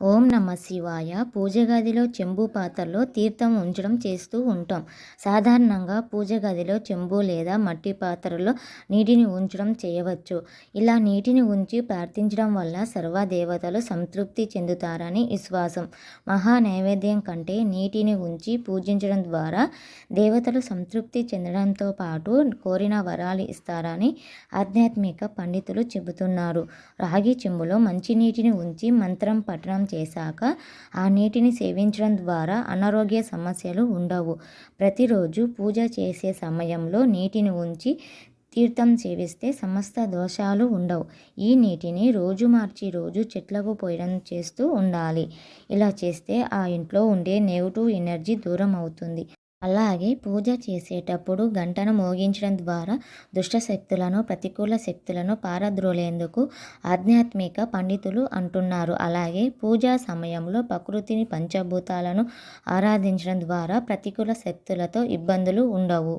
ఓం నమ శివాయ. పూజ గదిలో చెంబు పాత్రలో తీర్థం ఉంచడం చేస్తూ ఉంటాం. సాధారణంగా పూజ గదిలో చెంబు లేదా మట్టి పాత్రలో నీటిని ఉంచడం చేయవచ్చు. ఇలా నీటిని ఉంచి ప్రార్థించడం వల్ల సర్వ దేవతలు సంతృప్తి చెందుతారని విశ్వాసం. మహా నైవేద్యం కంటే నీటిని ఉంచి పూజించడం ద్వారా దేవతలు సంతృప్తి చెందడంతో పాటు కోరిన వరాలు ఇస్తారని ఆధ్యాత్మిక పండితులు చెబుతున్నారు. రాగి చెంబులో మంచినీటిని ఉంచి మంత్రం చేశాక ఆ నీటిని సేవించడం ద్వారా అనారోగ్య సమస్యలు ఉండవు. ప్రతిరోజు పూజ చేసే సమయంలో నీటిని ఉంచి తీర్థం సేవిస్తే సమస్త దోషాలు ఉండవు. ఈ నీటిని రోజు మార్చి రోజు చెట్లకు పోయడం చేస్తూ ఉండాలి. ఇలా చేస్తే ఆ ఇంట్లో ఉండే నెగిటివ్ ఎనర్జీ దూరం అవుతుంది అలాగే పూజ చేసేటప్పుడు గంటను మోగించడం ద్వారా దుష్ట శక్తులను ప్రతికూల శక్తులను పారద్రోలేందుకు ఆధ్యాత్మిక పండితులు అంటున్నారు. అలాగే పూజా సమయంలో ప్రకృతిని పంచభూతాలను ఆరాధించడం ద్వారా ప్రతికూల శక్తులతో ఇబ్బందులు ఉండవు.